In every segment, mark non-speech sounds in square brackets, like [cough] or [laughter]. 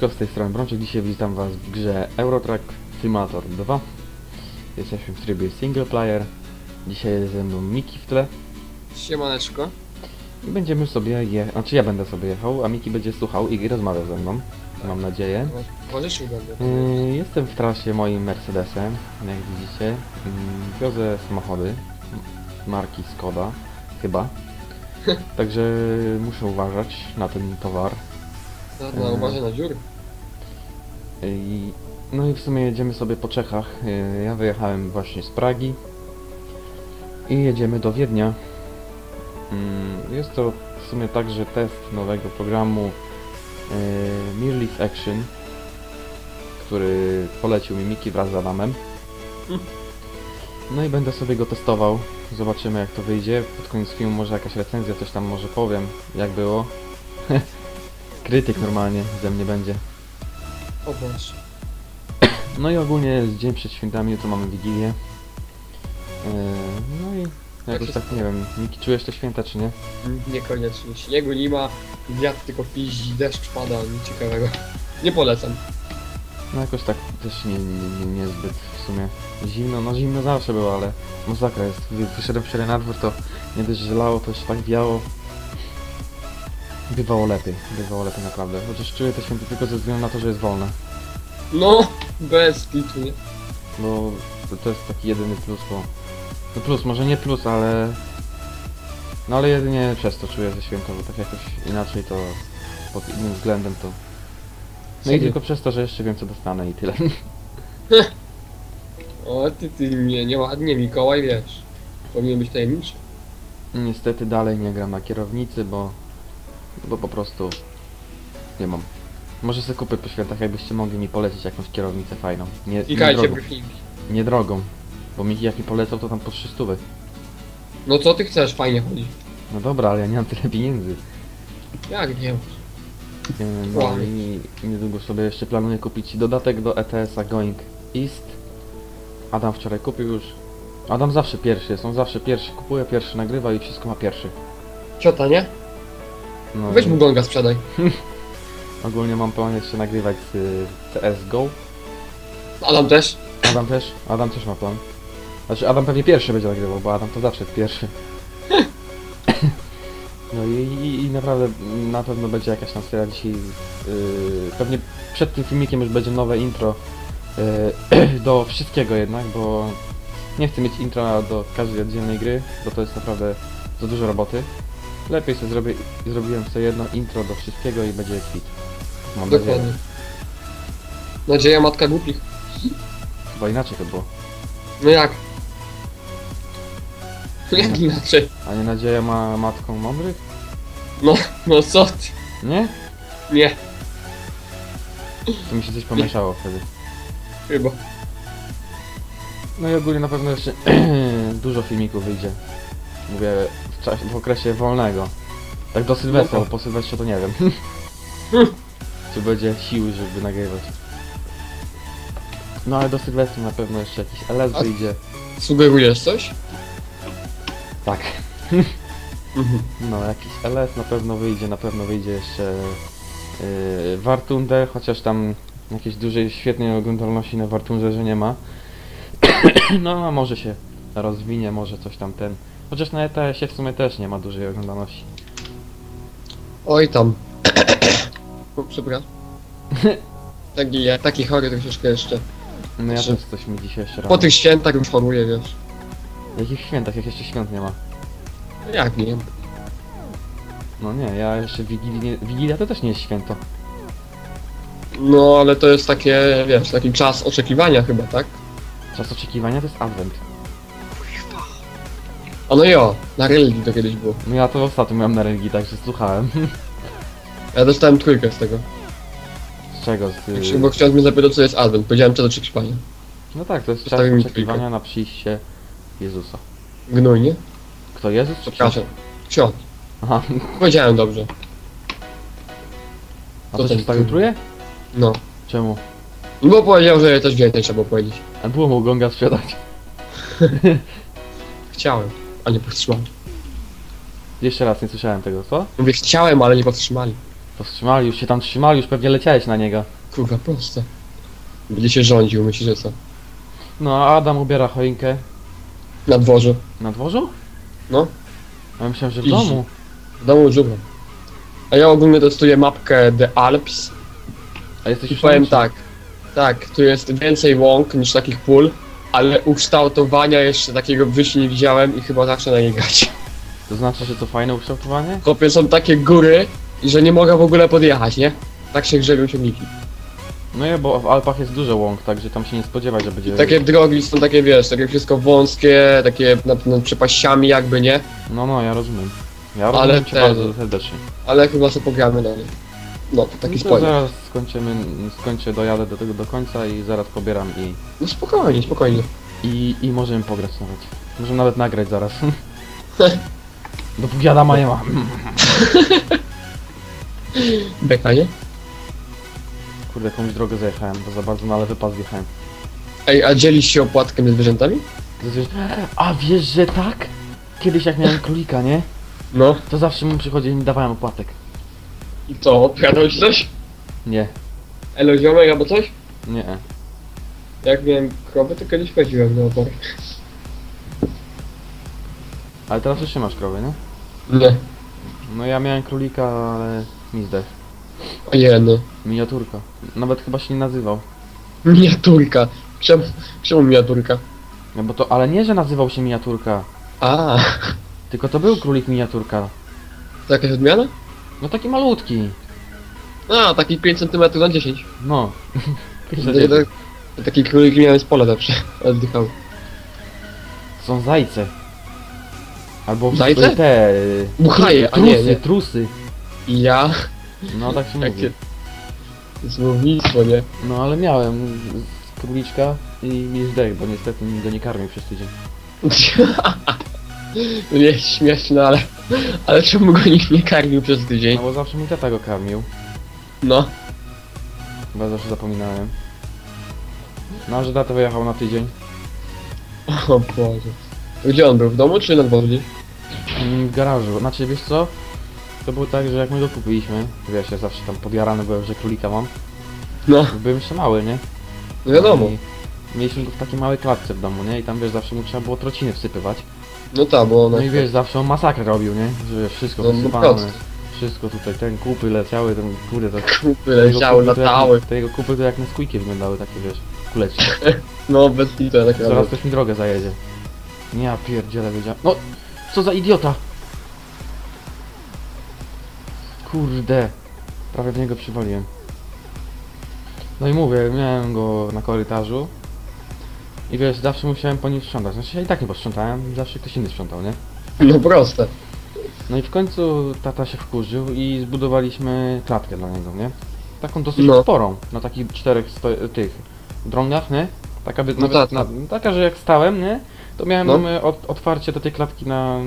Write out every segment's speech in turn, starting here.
Siemaneczko, z tej strony Brączek. Dzisiaj witam was w grze Eurotrack Simulator 2. Jesteśmy w trybie single player. Dzisiaj jest ze mną Miki w tle. Siemaneczko. I będziemy sobie je... Znaczy ja będę sobie jechał, a Miki będzie słuchał i rozmawiał ze mną. Mam nadzieję. Możesz będę. Yy, jestem w trasie moim Mercedesem, jak widzicie. Yy, wiozę samochody marki Skoda, chyba. [laughs] Także muszę uważać na ten towar. No uważaj na dziury. I, no i w sumie jedziemy sobie po Czechach. Y, Ja wyjechałem właśnie z Pragi i jedziemy do Wiednia. Mm, Jest to w sumie także test nowego programu y, Mirrorless Action, który polecił mi Miki wraz z Adamem. No i będę sobie go testował. Zobaczymy jak to wyjdzie. Pod koniec filmu może jakaś recenzja, coś tam może powiem, jak było. [laughs] Krytyk normalnie ze mnie będzie. O Boże. No i ogólnie jest dzień przed świętami, jutro mamy Wigilię. Yy, no i jakoś jest- tak, nie wiem, Miki, czujesz te święta czy nie? Niekoniecznie. Śniegu nie ma, wiatr tylko piździ, deszcz pada, nic ciekawego. Nie polecam. No jakoś tak też nie, nie, nie, niezbyt w sumie zimno, no zimno zawsze było, ale masakra jest. Wy- Wyszedłem wczoraj na dwór, to nie dość że lało, to jeszcze tak wiało. Bywało lepiej, bywało lepiej naprawdę. Chociaż czuję te święta tylko ze względu na to, że jest wolne. No, bez kitu, nie? Bo to, to jest taki jedyny plus, bo... No plus, może nie plus, ale... No ale jedynie przez to czuję ze święta, bo tak jakoś inaczej to... Pod innym względem to... No i tylko przez to, że jeszcze wiem co dostanę i tyle. [laughs] O, ty, ty mnie nieładnie, Mikołaj, wiesz. Powinien być tajemniczy. Niestety dalej nie gram na kierownicy, bo... Bo po prostu... Nie mam. Może sobie kupię po świętach, jakbyście mogli mi polecić jakąś kierownicę fajną. Nie, nie Klikajcie drogą. briefingi. Nie drogą. Bo Miki jak mi polecał to tam po 300. No co ty chcesz, fajnie chodzi. No dobra, ale ja nie mam tyle pieniędzy. Jak nie? Yy, No Wow. i niedługo sobie jeszcze planuję kupić dodatek do ETS-a Going East. Adam wczoraj kupił już. Adam zawsze pierwszy jest, on zawsze pierwszy kupuje, pierwszy nagrywa i wszystko ma pierwszy. Ciota, nie? No, Weź mu gonga sprzedaj. [laughs] Ogólnie mam plan jeszcze nagrywać z y, CSGO. Adam też. Adam też? Adam też ma plan. Znaczy Adam pewnie pierwszy będzie nagrywał, bo Adam to zawsze jest pierwszy. [laughs] No i, i, i naprawdę na pewno będzie jakaś tam seria dzisiaj. Yy, pewnie przed tym filmikiem już będzie nowe intro yy, [clears throat] do wszystkiego jednak, bo nie chcę mieć intra do każdej oddzielnej gry, bo to jest naprawdę za dużo roboty. Lepiej sobie zrobię, zrobiłem sobie jedno intro do wszystkiego i będzie kwit. Mam nadzieję. Dokładnie. Nadzieja matka głupich. Chyba inaczej to było. No jak? Jak inaczej? A nie nadzieja ma matką mądrych? No, no co ty? Nie? Nie, To mi się coś pomieszało wtedy. chyba. No i ogólnie na pewno jeszcze [clears throat] dużo filmików wyjdzie. Mówię w, czasie, w okresie wolnego. Tak do Sylwestra, No bo po Sylwestrze to nie wiem. [laughs] Czy będzie siły, żeby nagrywać. No ale do Sylwestra na pewno jeszcze jakiś LS A- wyjdzie. Sugerujesz coś? Tak. Mhm. No jakiś LS na pewno wyjdzie, na pewno wyjdzie jeszcze yy, Wartunder, chociaż tam jakiejś dużej, świetnej oglądalności na Wartunderze nie ma. [clears throat] no a może się rozwinie, może coś tam ten. Chociaż na ETS-ie w sumie też nie ma dużej oglądalności. Oj tam. [coughs] O, przepraszam. [coughs] Taki, ja- taki chory troszeczkę jeszcze. No ja Jeszcze- też coś mi dzisiaj jeszcze Po tych świętach już choruję, wiesz. Jakich świętach, jak jeszcze świąt nie ma? Jak nie? No nie, ja jeszcze Wigilii nie... Wigilia to też nie jest święto. No ale to jest takie, wiesz, taki czas oczekiwania chyba, tak? Czas oczekiwania to jest Advent. A no jo, na religii to kiedyś było. No ja to ostatnio miałem na religii, także słuchałem. [laughs] Ja dostałem trójkę z tego. Z czego? Z, się, bo ksiądz mnie zapytał co jest Advent, powiedziałem czas oczekiwania. No tak, to jest czas Zostawił mi oczekiwania na przyjście Jezusa. Gnój, nie? Kto Jezus czy? Przepraszam. Ksiądz. Aha, Powiedziałem dobrze. a To się ten który? truje? No. Czemu? No bo powiedział, że coś więcej trzeba powiedzieć. A było mu gonga sprzedać. [laughs] Chciałem, a nie powstrzymali. Jeszcze raz, nie słyszałem tego, co? Mówię, chciałem, ale nie powstrzymali. Powstrzymali, już się tam trzymali, już pewnie leciałeś na niego. Kurwa, proste. Będzie się rządził, myślisz, że co? No a Adam ubiera choinkę Na dworze. na dworzu? No. A ja myślałem, że w domu. W domu dżungla. A ja ogólnie testuję mapkę The Alps A jesteś i już powiem tak. Tak, tu jest więcej łąk niż takich pól, ale ukształtowania jeszcze takiego w życiu nie widziałem i chyba zacznę na nie grać. To znaczy, że to fajne ukształtowanie? Kopie są takie góry, że nie mogę w ogóle podjechać, nie? Tak się grzebią ciągniki. No ja, bo w Alpach jest dużo łąk, także tam się nie spodziewaj, że będzie... Takie drogi są takie, wiesz, takie wszystko wąskie, takie nad, nad przepaściami jakby, nie? No, no, ja rozumiem. Ja Ale rozumiem cię te- bardzo serdecznie. Ale chyba sobie pogramy na nie. No, to taki no spoiler. zaraz skończymy, skończę, dojadę do tego do końca i zaraz pobieram i, No spokojnie, spokojnie. i, i możemy pograć nawet. Możemy nawet nagrać zaraz. [laughs] Dopóki Adama nie ma. [laughs] Beka, nie? Kurde, jakąś drogę zajechałem, bo za bardzo na lewy pas wjechałem. Ej, a dzielisz się opłatkiem ze zwierzętami? Zazwyczaj- A wiesz, że tak? Kiedyś jak miałem królika, nie? No. To zawsze mu przychodził i mi dawałem opłatek. I co, ci coś? Nie, Elo ziomek albo coś? nie. Jak miałem krowę, to kiedyś chodziłem na opór. Ale teraz już nie masz krowy, nie? Nie. No ja miałem królika, ale mi zdech. Ojeny. Miniaturka. Nawet chyba się nie nazywał. Miniaturka. Czemu, czemu miniaturka? No bo to, ale nie, że nazywał się miniaturka. A, Tylko to był królik miniaturka. to jakaś odmiana? No taki malutki. A, taki 5 cm na 10. No. [laughs] Taki królik miałem z pola zawsze. [laughs] Oddychał. Są zajce. Albo Zajce? te... y, Buchaje, a trusy, nie, nie. trusy. I ja... No tak się mówi. Jakie... Słownictwo, nie? No ale miałem z króliczka i mi zdech, bo niestety nikt go nie karmił przez tydzień. [laughs] Nie śmieszne, ale... Ale czemu go nikt nie karmił przez tydzień? No bo zawsze mi tata go karmił. No. Ja zawsze zapominałem. No że tata wyjechał na tydzień. O Boże. Gdzie on był? W domu czy na dworze? Mm, W garażu. Znaczy wiesz co? To było tak, że jak my go kupiliśmy, wiesz, ja zawsze tam podjarany byłem, że królika mam. No, Byłem jeszcze mały, nie? no wiadomo. I mieliśmy go w takiej małej klatce w domu, nie? I tam wiesz, zawsze mu trzeba było trociny wsypywać. No tak, bo ona... No i wiesz, zawsze on masakrę robił, nie? Że wszystko No, no wysypane. prosto. Wszystko tutaj, ten kupy leciały, ten kurde. Kupy leciały, kupy latały. Te jego kupy to jak na skójki wyglądały, takie wiesz, kuleczki. [laughs] No, bez kitu, takie Zaraz ktoś mi drogę zajedzie. Nie, ja pierdzielę wiedziałem. No, co za idiota! Kurde, prawie w niego przywaliłem. No i mówię, miałem go na korytarzu. I wiesz, zawsze musiałem po nim sprzątać. Znaczy ja i tak nie posprzątałem, zawsze ktoś inny sprzątał, nie? No proste. No i w końcu tata się wkurzył i zbudowaliśmy klatkę dla niego, nie? Taką dosyć No. sporą, na takich czterech sto- tych drągach, nie? Taka, by, No nawet, tak, na, taka, że jak stałem, nie? To miałem No. no. otwarcie do tej klatki na,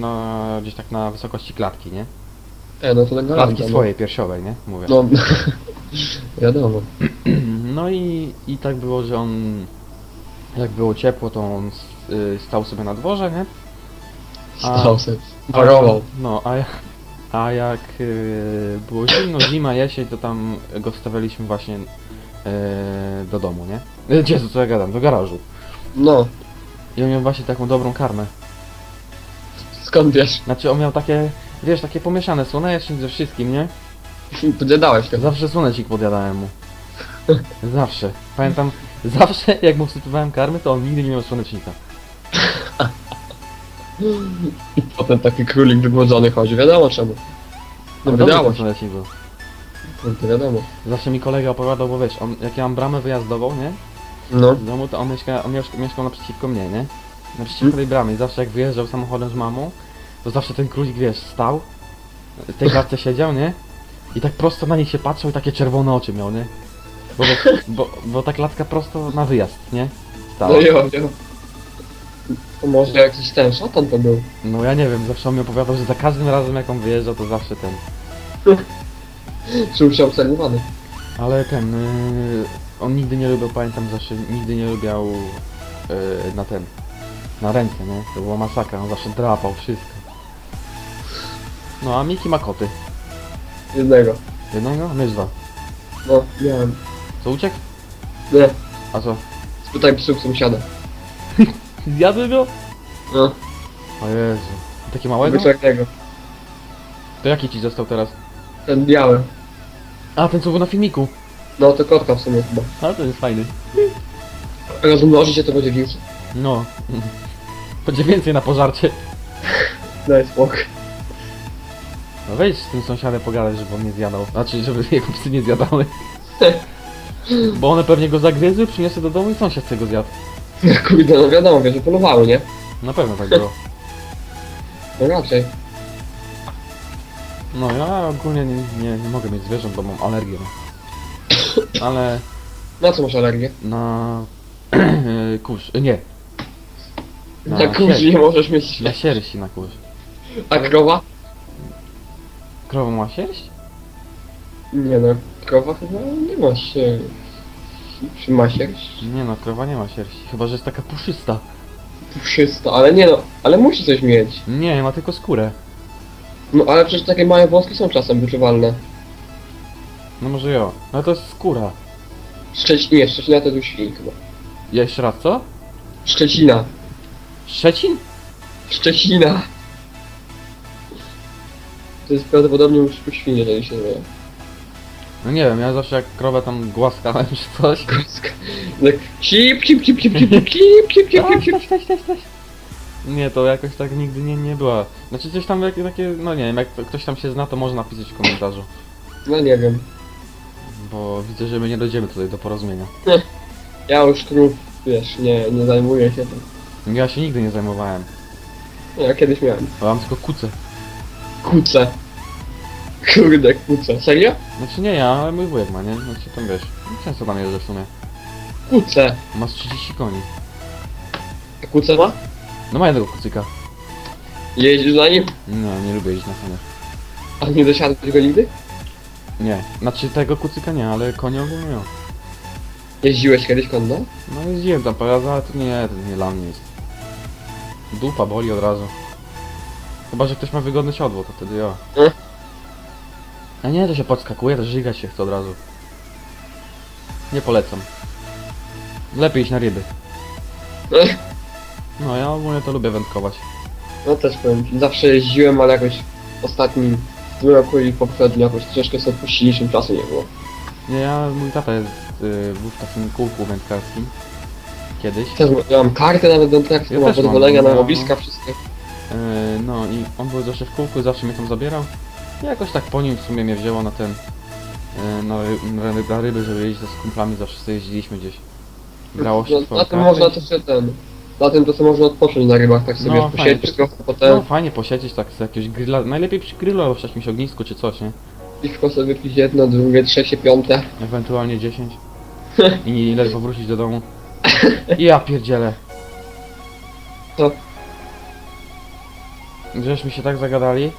na gdzieś tak na wysokości klatki, nie? E, no to tak Klatki swojej, piersiowej, nie? Mówię. No, [laughs] wiadomo. No i, i tak było, że on jak było ciepło, to on y, stał sobie na dworze, nie? A- Stał sobie. Parował. No, a, a jak y, było zimno, zima, jesień, to tam go wstawialiśmy właśnie y, do domu, nie? Jezu, co ja gadam, do garażu. No, I on miał właśnie taką dobrą karmę. skąd wiesz? Znaczy on miał takie, wiesz, takie pomieszane słonecznik ze wszystkim, nie? Podjadałeś to. Zawsze słonecznik podjadałem mu. [laughs] Zawsze. Pamiętam, zawsze jak mu wsypywałem karmy, to on nigdy nie miał słonecznika. I [laughs] potem taki królik wygłodzony chodzi, wiadomo czemu. No Ale dobry wydało ten się. słonecznik był. No wiadomo. Zawsze mi kolega opowiadał, bo wiesz, on, jak ja mam bramę wyjazdową, nie? No. W domu to on, mieszka, on mieszka, mieszkał naprzeciwko mnie, nie? Naprzeciwko tej bramy i zawsze jak wyjeżdżał samochodem z mamą, to zawsze ten królik, wiesz, stał, w tej klatce siedział, nie? I tak prosto na nich się patrzył i takie czerwone oczy miał, nie? Bo, bo, bo ta klatka prosto na wyjazd, nie? Stała. No jo, jo. To może jakiś ten szatan to był. No ja nie wiem, zawsze on mi opowiadał, że za każdym razem jak on wyjeżdżał, to zawsze ten. Czuł się obserwowany. Ale ten, yy, on nigdy nie lubił, pamiętam zawsze, nigdy nie lubiał yy, na ten, na ręce, nie? To była masakra, on zawsze drapał wszystko. No a Miki ma koty. Jednego. Jednego? My dwa. No, miałem. Co, uciekł? Nie, A co? spytaj psów sąsiada. [laughs] Zjadły go? No, O Jezu. Takie małego? zwyczajnego. To jaki ci został teraz? Ten biały. A, ten co był na filmiku. No, to kotka w sumie chyba. A, to jest fajny. Rozmnoży się to będzie większy. No. Będzie więcej na pożarcie. [laughs] Daj spokój. No wejdź z tym sąsiadem pogadać, żeby on nie zjadał. Znaczy, żeby jego psy nie zjadały. [laughs] Bo one pewnie go zagryzły, przyniosły do domu i sąsiad sobie go zjadł. Kurde, no wiadomo, wiesz, że polowały, nie? Na pewno tak było. No raczej. No ja ogólnie nie, nie, nie mogę mieć zwierząt, bo mam alergię. Ale Na co masz alergię? na [clears throat] kurz, nie, Na, Na kurz nie możesz mieć. na sierści na kurz. A krowa? Krowa ma sierść? Nie no, krowa chyba nie ma się. Czy ma sierść? Nie no, krowa nie ma sierści, chyba że jest taka puszysta. Puszysta, ale nie no, ale musi coś mieć. Nie, ma tylko skórę. No ale przecież takie małe włoski są czasem wyczuwalne. No może jo. No to jest skóra. Szczecin, nie, Szczecina to tu świn chyba. Jeszcze raz, co? Szczecina. Szczecin? Szczecina. To jest prawdopodobnie już u świn, jeżeli się nie No nie wiem, ja zawsze jak krowę tam głaskałem czy coś. Tak, cip, cip, cip, cip, cip, cip, cip, cip, cip, cip. Taś, taś, taś. Nie, to jakoś tak nigdy nie, nie była. Znaczy coś tam jakie takie, no nie wiem, jak to, ktoś tam się zna, to może napisać w komentarzu. No nie wiem. Bo widzę, że my nie dojdziemy tutaj do porozumienia. Ja już krów, wiesz, nie, nie zajmuję się tym. Ja się nigdy nie zajmowałem. Ja kiedyś miałem. Bo mam tylko kuce. Kuce. Kurde, kuce. Serio? Znaczy nie ja, ale mój wujek ma, nie? Znaczy tam wiesz, często tam jeżdżę w sumie. Kuce. Ma z 30 koni. A kuce ma? No ma jednego kucyka. Jeździsz na nim? No, nie lubię jeździć na koniach. A nie dosiadłeś go nigdy? Nie, znaczy tego kucyka nie, ale konia ogólnie nie. Jeździłeś kiedyś konno? No jeździłem tam parę razy, ale to nie, to nie dla mnie jest. Dupa boli od razu. Chyba, że ktoś ma wygodne siodło, to wtedy ja. A nie, to się podskakuje, to żygać się chce od razu. Nie polecam. Lepiej iść na ryby. [laughs] No, ja ogólnie to lubię wędkować. No też powiem zawsze jeździłem, ale jakoś w ostatnim w tym roku i poprzednim jakoś troszkę sobie odpuściliśmy, czasu nie było. Nie, ja, mój tata jest, y, był w takim kółku wędkarskim. Kiedyś. Też ja mam kartę nawet wędkarską, Ja mam też mam, pozwolenia na no. łowiska, wszystkie. Yy, no i on był zawsze w kółku, zawsze mnie tam zabierał. I jakoś tak po nim w sumie mnie wzięło na ten... Yy, na, ry- na, ry- na ryby, żeby jeździć z kumplami, zawsze sobie jeździliśmy gdzieś. Grało się No, na tym można też ten... Na tym to sobie można odpocząć na rybach, tak sobie No, no, posiedzieć trochę, No potem fajnie posiedzieć tak z jakiegoś grilla, najlepiej przy grillu albo przy jakimś ognisku czy coś, nie? piwko sobie wypić jedno, drugie, trzecie, piąte. Ewentualnie 10. [laughs] I ledwo wrócić do domu. I ja pierdzielę. Co? Żeśmy się tak zagadali,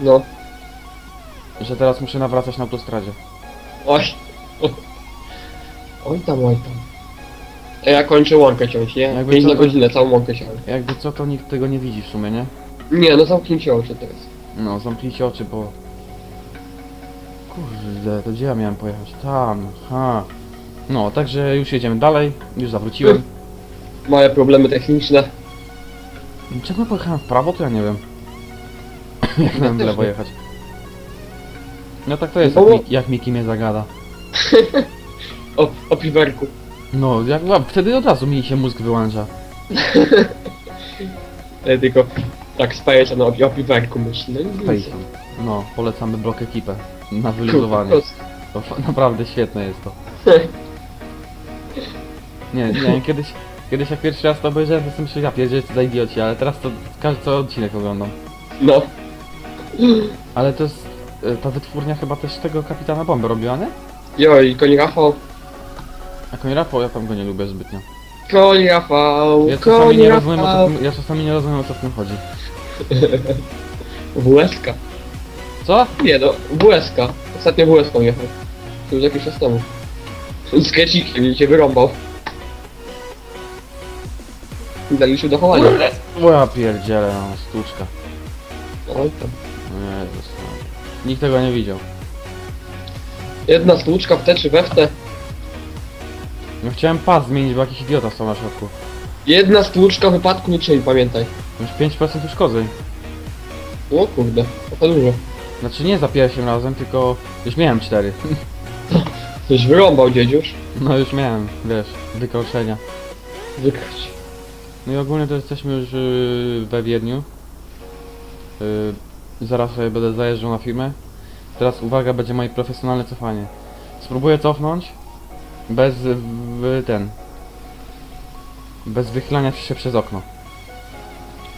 No. Że teraz muszę nawracać na autostradzie. Oj. Oj tam, oj tam. Ja kończę łąkę ciąć, nie? Jakby 5 co- na godzinę, całą łąkę ciąć. Jakby co, to nikt tego nie widzi w sumie, nie? Nie, no zamknijcie oczy teraz. No, zamknijcie oczy, bo... Kurde, to gdzie ja miałem pojechać? Tam, ha. No, także już jedziemy dalej, już zawróciłem. Małe problemy techniczne. Czemu ja pojechałem w prawo, to ja nie wiem. [coughs] jak miałem w też lewo nie. jechać. No tak to jest, No jak, bo- Miki, jak Miki mnie zagada. [laughs] O, o piwerku. No, jak, a wtedy od razu mi się mózg wyłącza. [laughs] E, tylko tak spajecie na o, o piwerku myśli. No i nic. Payson. No, polecamy blok ekipę. Na wyluzowanie. To fa- naprawdę świetne jest to. [laughs] Nie, nie, kiedyś, kiedyś jak pierwszy raz to obejrzałem, to sobie myślałem, ja pierdzielę, co za idioci, ale teraz to każdy co odcinek oglądam. No. Ale to jest, ta wytwórnia chyba też tego Kapitana Bomby robiła, nie? Jo, i koń Rafał. A koń Rafał, ja tam go nie lubię zbytnio. Koń Rafał, Ja koń nie rozumiem, o co, Rafał. w tym- ja czasami nie rozumiem, o co w tym chodzi. WSK. Co? Nie no, WSK. Ostatnio WSK jechał. To już jakiś czas temu. Z krecikiem i cię wyrąbał. I Daliśmy do chowania. O ja pierdzielę, no, sztuczka. Oj tam. Jezus. Nikt tego nie widział. Jedna stłuczka w te czy we w te. No chciałem pas zmienić, bo jakiś idiota stał na środku. Jedna stłuczka w wypadku niczym, pamiętaj. Już 5% uszkodzeń. O kurde, to dużo. Znaczy nie za pierwszym razem, tylko już miałem 4. [laughs] Coś wyrąbał dziedziusz. No już miałem, wiesz, wykroczenia. Wykryć. No i ogólnie to jesteśmy już yy, we Wiedniu. Yy, zaraz sobie będę zajeżdżał na firmę. Teraz uwaga, będzie moje profesjonalne cofanie. Spróbuję cofnąć bez w, ten. Bez wychylania się przez okno.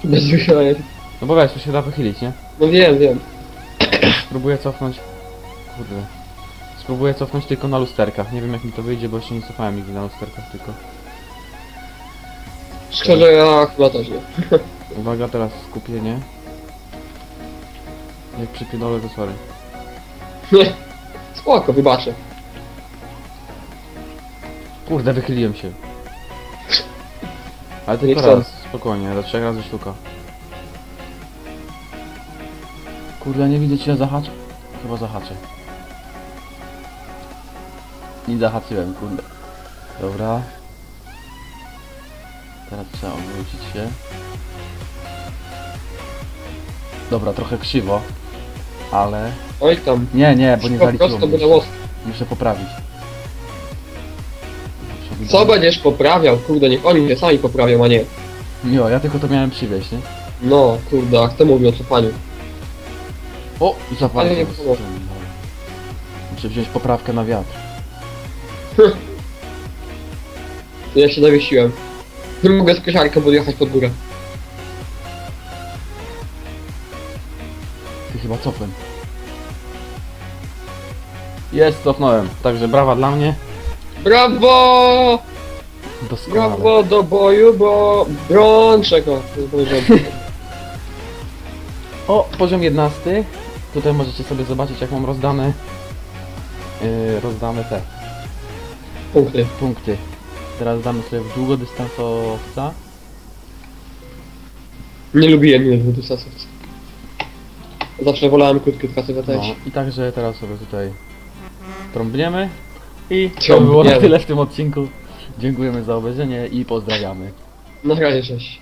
Bez wychylania. No bo wiesz, tu się da wychylić, nie? No wiem, wiem. Spróbuję cofnąć. Kurde. Spróbuję cofnąć tylko na lusterkach. Nie wiem jak mi to wyjdzie, bo jeszcze nie cofałem nigdy na lusterkach tylko. Szczerze ja chyba też nie. [laughs] Uwaga, teraz skupienie. Jak przypierdolę, to sorry. Nie. Spoko, wybaczę. Kurde, wychyliłem się. Ale tylko chcę. raz, spokojnie, do trzech razy sztuka. Kurde, nie widzę cię zahaczę. Chyba zahaczę. Nie zahaczyłem, kurde. Dobra. Teraz trzeba obrócić się. Dobra, trochę krzywo. Ale... Oj tam. Nie, nie, bo nie Po zaliczyło prostu mnie. łos. Muszę poprawić. Co będziesz poprawiał? Kurde, niech oni się sami poprawią, a nie. Jo, ja tylko to miałem przywieźć, nie? No, kurde, a kto mówi o cofaniu? O, zapalę. Ale nie było. Muszę wziąć poprawkę na wiatr. Ja się zawiesiłem. Nie mogę z kosiarką podjechać pod górę. Chyba cofłem. Jest, cofnąłem. Także brawa dla mnie. Brawo! Doskonale. Brawo do boju, bo brączek o. poziom 11. Tutaj możecie sobie zobaczyć jak mam rozdane yy, rozdane te Punkty. punkty. Teraz damy sobie w długodystansowca. Nie lubiłem innych dwudystansów. Zawsze wolałem krótkie trasy No, też. i także teraz sobie tutaj trąbniemy. I to by było na tyle w tym odcinku. Dziękujemy za obejrzenie i pozdrawiamy. Na razie, cześć.